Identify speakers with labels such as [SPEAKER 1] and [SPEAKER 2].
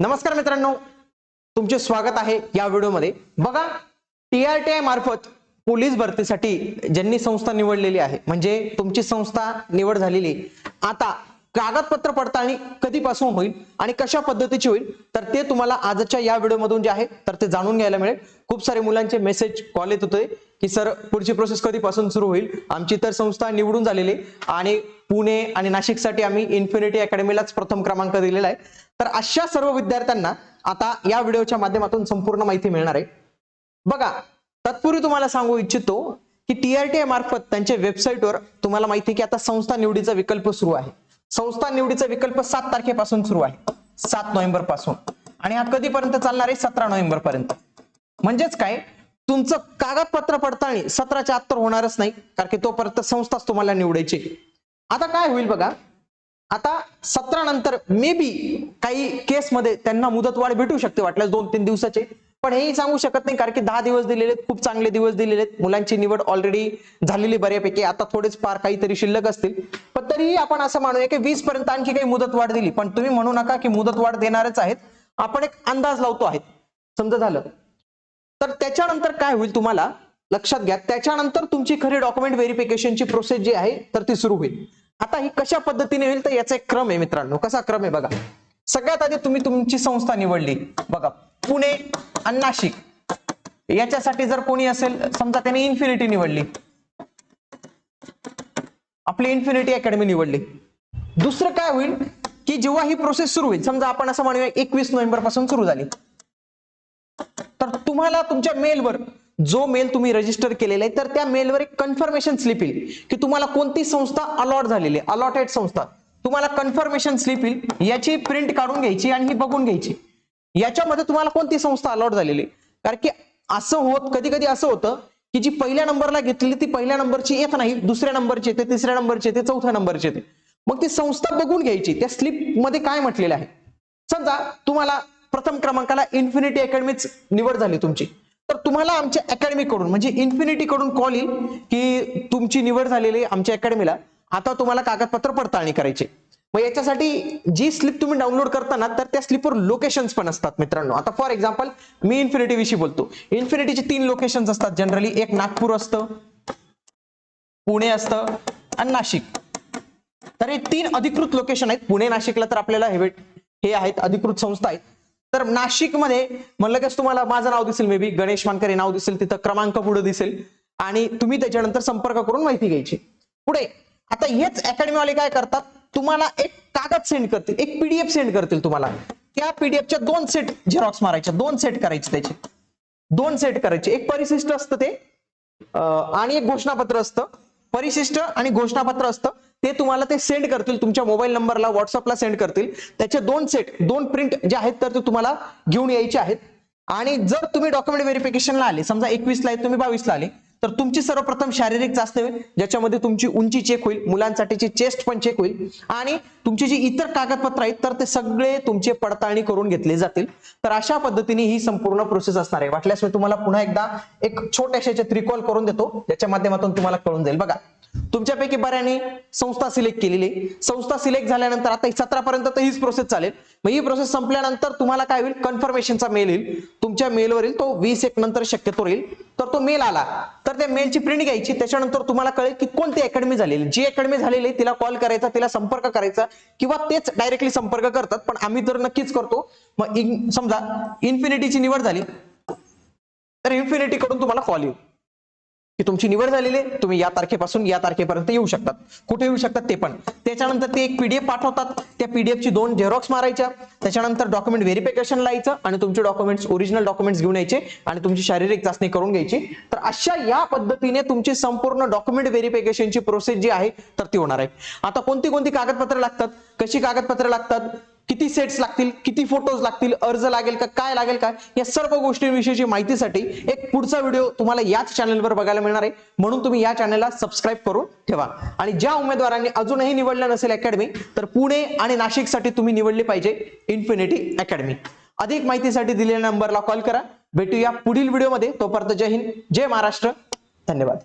[SPEAKER 1] नमस्कार मित्रांनो तुमचे स्वागत आहे या व्हिडिओमध्ये. बघा टीआरटीआय मार्फत पोलीस भरतीसाठी ज्यांनी संस्था निवडलेली आहे म्हणजे तुमची संस्था निवड झालेली आहे. आता कागदपत्र पडताळणी कधीपासून होईल आणि कशा पद्धतीची होईल तर ते तुम्हाला आजच्या या व्हिडिओमधून जे आहे तर ते जाणून घ्यायला मिळेल. खूप सारे मुलांचे मेसेज कॉल येत होते. की सर पुढची प्रोसेस कधीपासून सुरू होईल? आमची तर संस्था निवडून झालेली आहे. आणि पुणे आणि नाशिकसाठी आम्ही इन्फिनिटी अकॅडमीलाच प्रथम क्रमांक दिलेला आहे. तर अशा सर्व विद्यार्थ्यांना आता या व्हिडिओच्या माध्यमातून संपूर्ण माहिती मिळणार आहे. बघा तत्पूर्वी तुम्हाला सांगू इच्छितो की टीआरटीआय मार्फत त्यांच्या वेबसाईटवर तुम्हाला माहिती आहे की आता संस्था निवडीचा विकल्प सुरू आहे. संस्था निवडीचा विकल्प सात तारखेपासून सुरू आहे. सात नोव्हेंबरपासून आणि हा कधीपर्यंत चालणार आहे? सतरा नोव्हेंबर पर्यंत म्हणजेच काय? तुमचं कागदपत्र पडताळणी सतराच्या आत्तर होणारच नाही कारण की तोपर्यंत संस्थाच तुम्हाला निवडायची. आता काय होईल बघा? आता सतरा नंतर मे बी काही केसमध्ये त्यांना मुदतवाढ भेटू शकते वाटल्यास दोन तीन दिवसाचे. पण हेही सांगू शकत नाही कारण की दहा दिवस दिलेले आहेत खूप चांगले दिवस दिलेले आहेत. मुलांची निवड ऑलरेडी झालेली बऱ्यापैकी. आता थोडेच फार काहीतरी शिल्लक असतील. पण तरीही आपण असं मानूया की वीस पर्यंत आणखी काही मुदतवाढ दिली. पण तुम्ही म्हणू नका की मुदतवाढ देणारच आहेत. आपण एक अंदाज लावतो आहेत. समजा झालं तर त्याच्यानंतर काय होईल तुम्हाला? लक्षात घ्या. त्याच्यानंतर तुमची खरी डॉक्युमेंट व्हेरिफिकेशनची प्रोसेस जी आहे तर ती सुरू होईल. आता ही कशा पद्धतीने होईल तर याचा एक क्रम आहे मित्रांनो. कसा क्रम आहे बघा. सगळ्यात आधी तुम्ही तुमची संस्था निवडली. बघा पुणे आणि नाशिक. याच्यासाठी जर कोणी असेल समजा त्याने इन्फिनिटी निवडली. आपली इन्फिनिटी अकॅडमी निवडली. दुसरं काय होईल की जेव्हा ही प्रोसेस सुरू होईल समजा आपण असं म्हणूया एकवीस नोव्हेंबरपासून सुरू झाली. तुम्हाला तुमच्या मेलवर जो मेल तुम्ही रजिस्टर केलेला आहे तर त्या मेलवर एक कन्फर्मेशन स्लिप येईल की तुम्हाला कोणती संस्था अलॉट झालेली आहे अलॉटेड संस्था. तुम्हाला कन्फर्मेशन स्लिप येईल याची प्रिंट काढून घ्यायची आणि ही बघून घ्यायची. याच्यामध्ये तुम्हाला कोणती संस्था अलॉट झालेली आहे? कारण की असं होत कधी कधी असं होतं की जी पहिल्या नंबरला घेतलेली ती पहिल्या नंबरची येत नाही दुसऱ्या नंबरची येते तिसऱ्या नंबरची येते चौथ्या नंबरची येते. मग ती संस्था बघून घ्यायची. त्या स्लिपमध्ये काय म्हटलेलं आहे? समजा तुम्हाला प्रथम क्रमांकाला इन्फिनिटी अकॅडमीच निवड झाली तुमची. तर तुम्हाला आमच्या अकॅडमीकडून म्हणजे इन्फिनिटी कडून कॉल येईल की तुमची निवड झालेली आमच्या अकॅडमीला आता तुम्हाला कागदपत्र पडताळणी करायची मग याच्यासाठी जी स्लिप तुम्ही डाउनलोड करताना तर त्या स्लिपवर लोकेशन्स पण असतात मित्रांनो. आता फॉर एक्झाम्पल मी इन्फिनिटी विषयी बोलतो. इन्फिनिटीचे तीन लोकेशन्स असतात. जनरली एक नागपूर असतं पुणे असतं आणि नाशिक. तर हे तीन अधिकृत लोकेशन आहेत. पुणे नाशिकला तर आपल्याला हे हे आहेत अधिकृत संस्था आहेत. तर नाशिकमध्ये म्हणलं की तुम्हाला माझं नाव दिसेल मे बी गणेश मानकर हे नाव दिसेल तिथं. क्रमांक पुढे दिसेल. आणि तुम्ही त्याच्यानंतर संपर्क करून माहिती घ्यायची. पुढे आता हेच अकॅडमीवाले काय करतात? तुम्हाला एक कागद सेंड करतील. एक पीडीएफ सेंड करतील तुम्हाला. त्या पीडीएफच्या दोन सेट झेरॉक्स मारायच्या दोन सेट करायचे त्याचे. दोन सेट करायचे. एक परिशिष्ट असतं ते. आणि एक घोषणापत्र असतं. परिशिष्ट आणि घोषणापत्र असतं. ते तुम्हाला ते सेंड करतील तुमच्या मोबाईल नंबरला व्हॉट्सअपला सेंड करतील. त्याचे दोन सेट दोन प्रिंट जे आहेत तर ते तुम्हाला घेऊन यायचे आहेत. आणि जर तुम्ही डॉक्युमेंट व्हेरिफिकेशनला आले समजा एकवीसला आहे तुम्ही बावीसला आले तर तुमची सर्वप्रथम शारीरिक चाचणी होईल ज्याच्यामध्ये तुमची उंची चेक होईल मुलांसाठीची चेस्ट पण चेक होईल आणि तुमची जी इतर कागदपत्र आहेत तर ते सगळे तुमचे पडताळणी करून घेतले जातील. तर अशा पद्धतीने ही संपूर्ण प्रोसेस असणार आहे. वाटल्यास मी तुम्हाला पुन्हा एकदा एक छोट्याशा त्रिकॉल करून देतो ज्याच्या माध्यमातून तुम्हाला कळून जाईल. बघा तुमच्यापैकी बऱ्याने संस्था सिलेक्ट केलेली. आहे. संस्था सिलेक्ट झाल्यानंतर आता सतरा पर्यंत तर हीच प्रोसेस चालेल. मग ही प्रोसेस संपल्यानंतर तुम्हाला काय होईल? कन्फर्मेशनचा मेल येईल. तुमच्या मेलवर येईल तो वीस एक नंतर शक्यतो येईल तर तो मेल आला. तर त्या मेलची प्रिंट घ्यायची. त्याच्यानंतर तुम्हाला कळेल की कोणती अकॅडमी झालेली. जी अकॅडमी झालेली आहे, तिला कॉल करायचा तिला संपर्क करायचा किंवा तेच डायरेक्टली संपर्क करतात. पण आम्ही तर नक्कीच करतो. मग समजा इन्फिनिटीची निवड झाली. तर इन्फिनिटी कडून तुम्हाला कॉल येईल. की तुमची निवड झालेली आहे तुम्ही या तारखेपासून या तारखेपर्यंत येऊ शकतात. कुठे येऊ शकतात ते पण. त्याच्यानंतर ते एक पीडीएफ पाठवतात. त्या पीडीएफची दोन झेरॉक्स मारायच्या. त्याच्यानंतर डॉक्युमेंट व्हेरिफिकेशन लायचं आणि तुमचे डॉक्युमेंट्स ओरिजिनल डॉक्युमेंट्स घेऊन यायचे आणि तुमची शारीरिक चाचणी करून घ्यायची. तर अशा या पद्धतीने तुमची संपूर्ण डॉक्युमेंट व्हेरिफिकेशनची प्रोसेस जी आहे तर ती होणार आहे. आता कोणती कोणती कागदपत्र लागतात? कशी कागदपत्रे लागतात? किती सेट्स लागतील किती फोटोज लागतील अर्ज लागेल का काय लागेल का या सर्व गोष्टींविषयीची माहितीसाठी एक पुढचा व्हिडिओ तुम्हाला याच चॅनलवर बघायला मिळणार आहे. म्हणून तुम्ही या चॅनलला सबस्क्राईब करून ठेवा. आणि ज्या उमेदवारांनी अजूनही निवडलं नसेल अकॅडमी तर पुणे आणि नाशिकसाठी तुम्ही निवडली पाहिजे इन्फिनिटी अकॅडमी अधिक माहितीसाठी दिलेल्या नंबरला कॉल करा. भेटूया पुढील व्हिडिओमध्ये तोपर्यंत जय हिंद जय महाराष्ट्र. धन्यवाद.